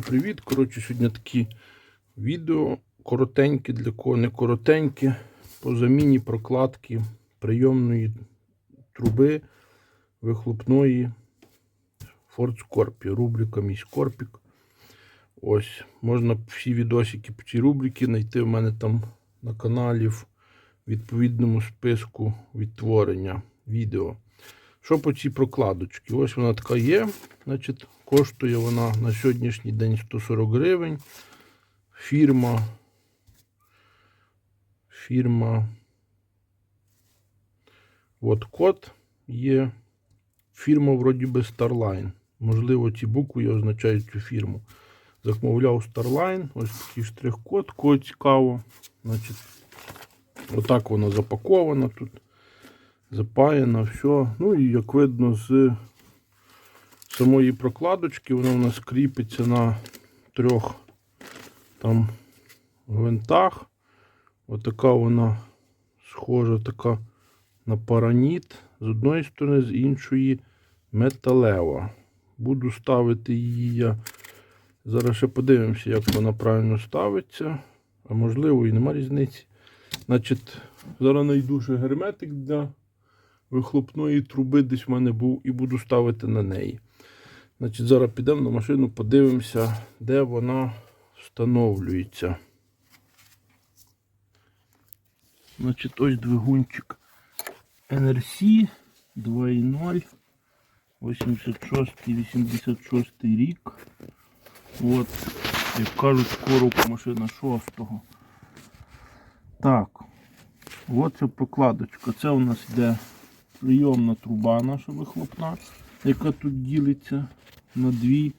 привіт! Коротше, сьогодні такі відео коротенькі, для кого не коротенькі, по заміні прокладки прийомної труби вихлопної Ford Scorpio, рубрика Мій Скорпік. Ось, можна всі відосики по цій рубриці знайти в мене там на каналі в відповідному списку відтворення відео. Що по цій прокладочці? Ось вона така є. Значить, коштує вона на сьогоднішній день 140 гривень. Фірма. Фірма. От код є. Фірма вроді би Starline. Можливо, ці букви означають цю фірму. Замовляв Starline. Ось такий штрих-код. Кого цікаво. Значить, отак вона запакована тут запаяна, все. Ну і як видно з самої прокладочки, вона у нас кріпиться на трьох там гвинтах. Отака вона схожа така на параніт з одної сторони, з іншої металева. Буду ставити її я. Зараз ще подивимося, як вона правильно ставиться. А можливо і нема різниці. Значить, зараз знайду ще герметик для вихлопної труби десь в мене був і буду ставити на неї. Значить, Зараз підемо на машину, подивимося, де вона встановлюється. Значить, ось двигунчик NRC 2.0. 86-86 рік. От, як кажуть, скоро машина 6-го. Так, от ця прокладочка. Це у нас йде прийомна труба наша вихлопна, яка тут ділиться на дві.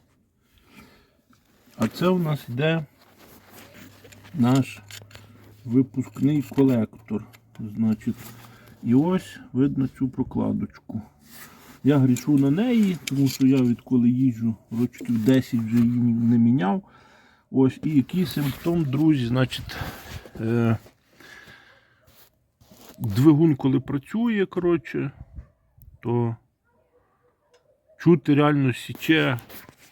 А це у нас йде наш випускний колектор. Значить, і ось видно цю прокладочку. Я грішу на неї, тому що я відколи їжджу років 10 вже її не міняв. Ось, і який симптом, друзі, значить, е, двигун, коли працює, коротше, то чути реально січе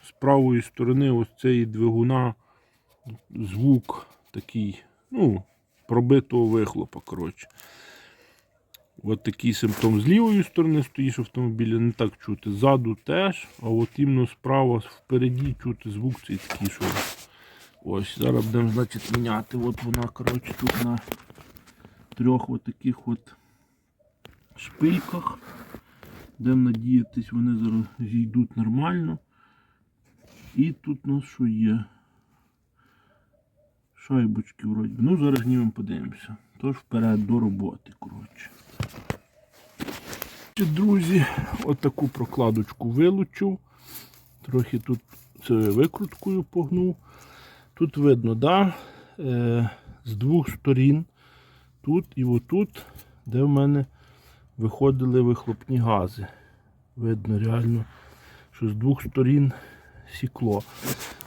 з правої сторони ось цієї двигуна звук такий, ну, пробитого вихлопа. коротше. От такий симптом з лівої сторони стоїш автомобіля, не так чути. Ззаду теж, а от іменно справа впереді чути звук цей такий, що ось зараз будемо значить, міняти. От вона коротше, тут на трьох от от шпильках. Будемо надіятись, вони зараз зійдуть нормально. І тут у нас що є? Шайбочки вроді. Ну, зараз знімемо подивимося. Тож вперед до роботи, коротше. Друзі, отаку прокладочку вилучив. Трохи тут це викруткою погнув. Тут видно, да, е, з двох сторін, тут і отут, де в мене виходили вихлопні гази. Видно реально, що з двох сторін сікло.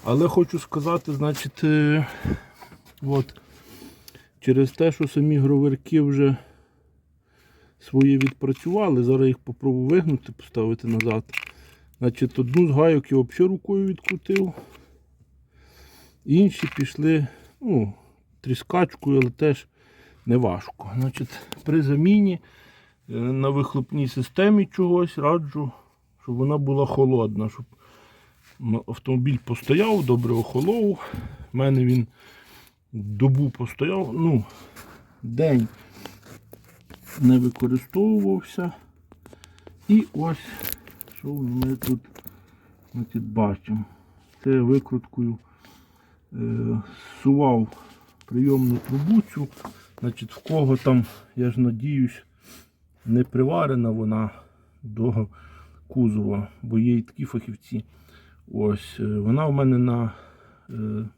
Але хочу сказати, значить, е, от, через те, що самі гроверки вже свої відпрацювали, зараз їх попробую вигнути, поставити назад. Значить, одну з гайок я взагалі рукою відкрутив. Інші пішли ну, тріскачкою, але теж не важко. Значить, При заміні е, на вихлопній системі чогось раджу, щоб вона була холодна, щоб автомобіль постояв, добре охолов. У мене він добу постояв, ну, день не використовувався. І ось, що ми тут значить, бачимо. Це я викруткою е, сував прийомну трубу цю. Значить, в кого там, я ж надіюсь, не приварена вона до кузова, бо є і такі фахівці. Ось, е, вона в мене на е,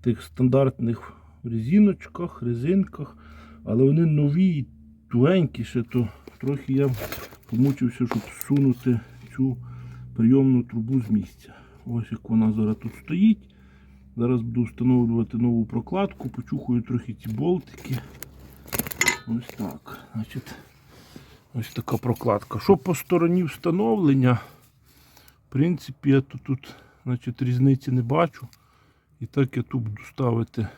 тих стандартних резиночках, резинках, але вони нові тугенькі ще, то трохи я помучився, щоб сунути цю прийомну трубу з місця. Ось як вона зараз тут стоїть. Зараз буду встановлювати нову прокладку, почухаю трохи ці болтики. Ось так. Значить, ось така прокладка. Що по стороні встановлення, в принципі, я тут, тут значить, різниці не бачу. І так я тут буду ставити.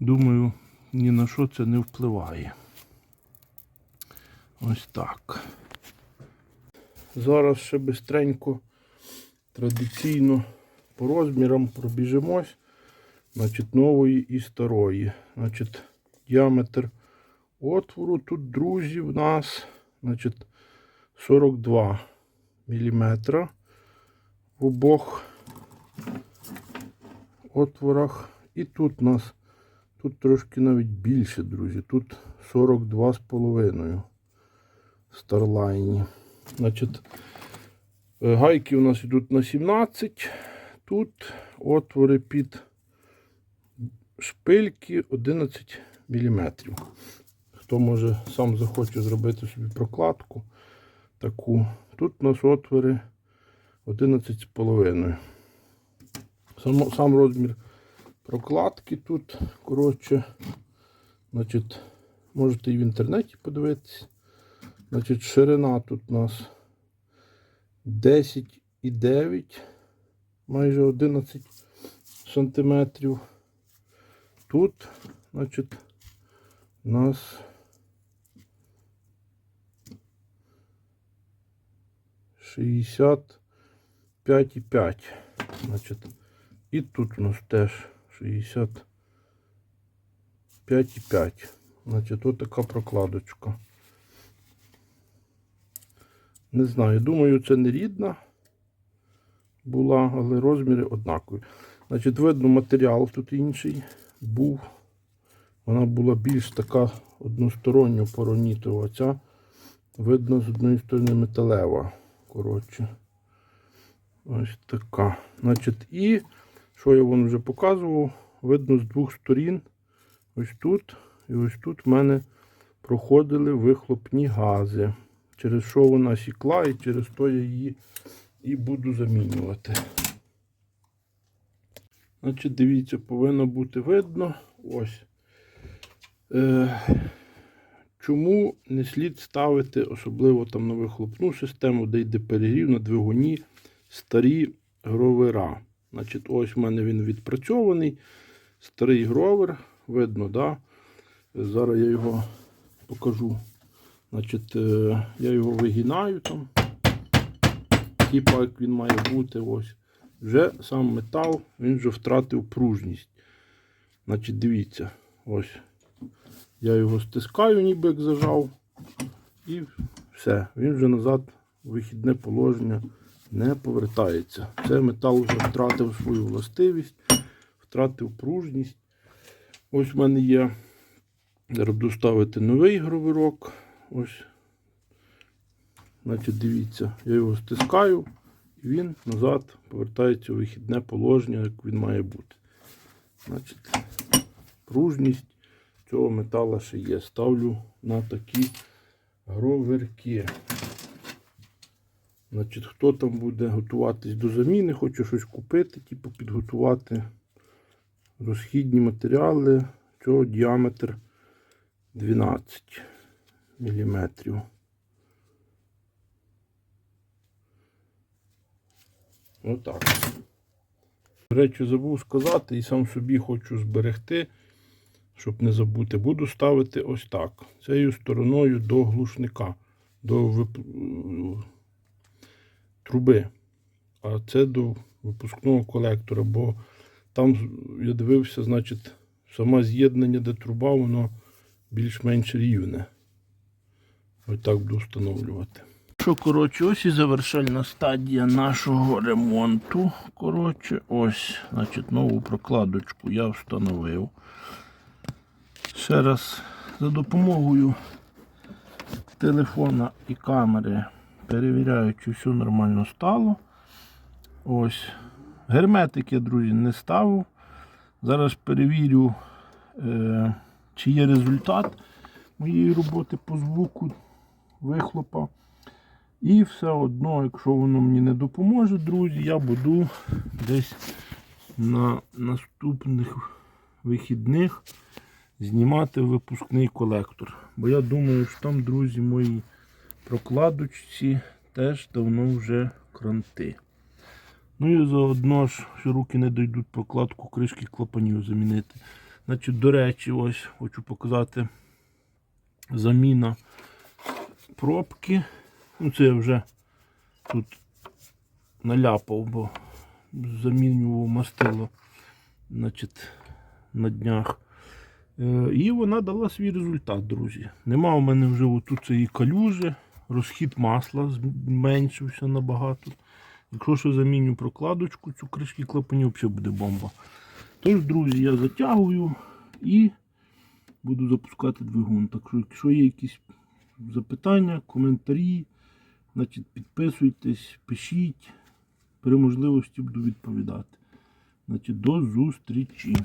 Думаю, ні на що це не впливає. Ось так. Зараз ще бистренько, традиційно по розмірам пробіжимось. Значить, нової і старої. Значить, діаметр отвору тут, друзі, в нас значить, 42 мм в обох отворах. І тут у нас тут трошки навіть більше, друзі. Тут 42,5 в Старлайні. Значить, е, гайки у нас йдуть на 17. Тут отвори під шпильки 11 мм. Хто може сам захоче зробити собі прокладку таку. Тут у нас отвори 11,5. Сам, сам розмір прокладки тут, коротше, значить, можете і в інтернеті подивитись. Значить, ширина тут у нас 10,9, майже 11 сантиметрів. Тут, значить, у нас шістдесят п'ять і п'ять. Значить, і тут у нас теж 65 і 5. Значить, от така прокладочка. Не знаю, думаю, це не рідна була, але розміри однакові. Значить, видно, матеріал тут інший був. Вона була більш така односторонньо поронітова. Ця, видно, з одної сторони металева. Коротше. Ось така. Значить, і, що я вам вже показував, видно з двох сторін. Ось тут і ось тут в мене проходили вихлопні гази. Через що вона сікла, і через то я її і буду замінювати. Значить, дивіться, повинно бути видно. Ось. Е, чому не слід ставити, особливо там на вихлопну систему, де йде перегрів на двигуні старі гровера. Значить, ось в мене він відпрацьований. Старий гровер, видно, да? Зараз я його покажу. Значить, е, я його вигинаю там. Типа як він має бути. ось. Вже сам метал, він вже втратив пружність. Значить, дивіться, ось. Я його стискаю, ніби як зажав. І все. Він вже назад у вихідне положення не повертається. Це метал вже втратив свою властивість, втратив пружність. Ось в мене є. Зараз буду ставити новий гровирок. Ось. Значить, дивіться, я його стискаю, і він назад повертається у вихідне положення, як він має бути. Значить, пружність цього метала ще є. Ставлю на такі гроверки. Значить, хто там буде готуватись до заміни, хоче щось купити, типу підготувати розхідні матеріали, цього діаметр 12 мм. Отак. До речі, забув сказати і сам собі хочу зберегти, щоб не забути. Буду ставити ось так. Цією стороною до глушника, до вип... труби. А це до випускного колектора, бо там я дивився, значить, саме з'єднання, де труба, воно більш-менш рівне. Ось так буду встановлювати. Що, коротше, ось і завершальна стадія нашого ремонту. Коротше, ось, значить, нову прокладочку я встановив. Ще раз за допомогою телефона і камери перевіряю, чи все нормально стало. Ось. Герметик я, друзі, не ставив. Зараз перевірю, е, чи є результат моєї роботи по звуку вихлопа. І все одно, якщо воно мені не допоможе, друзі, я буду десь на наступних вихідних знімати випускний колектор. Бо я думаю, що там, друзі, мої прокладочці теж давно вже кранти. Ну і заодно ж, що руки не дійдуть прокладку кришки клапанів замінити. Значить, до речі, ось хочу показати заміна пробки. Ну, це я вже тут наляпав, бо замінював мастило значить, на днях. Е, І вона дала свій результат, друзі. Нема у мене вже отут цієї калюжі, розхід масла зменшився набагато. Якщо що заміню прокладочку, цю кришки клапанів, взагалі буде бомба. Тож, друзі, я затягую і буду запускати двигун. Так що, якщо є якісь запитання, коментарі, значить підписуйтесь, пишіть. При можливості буду відповідати. Значить, до зустрічі.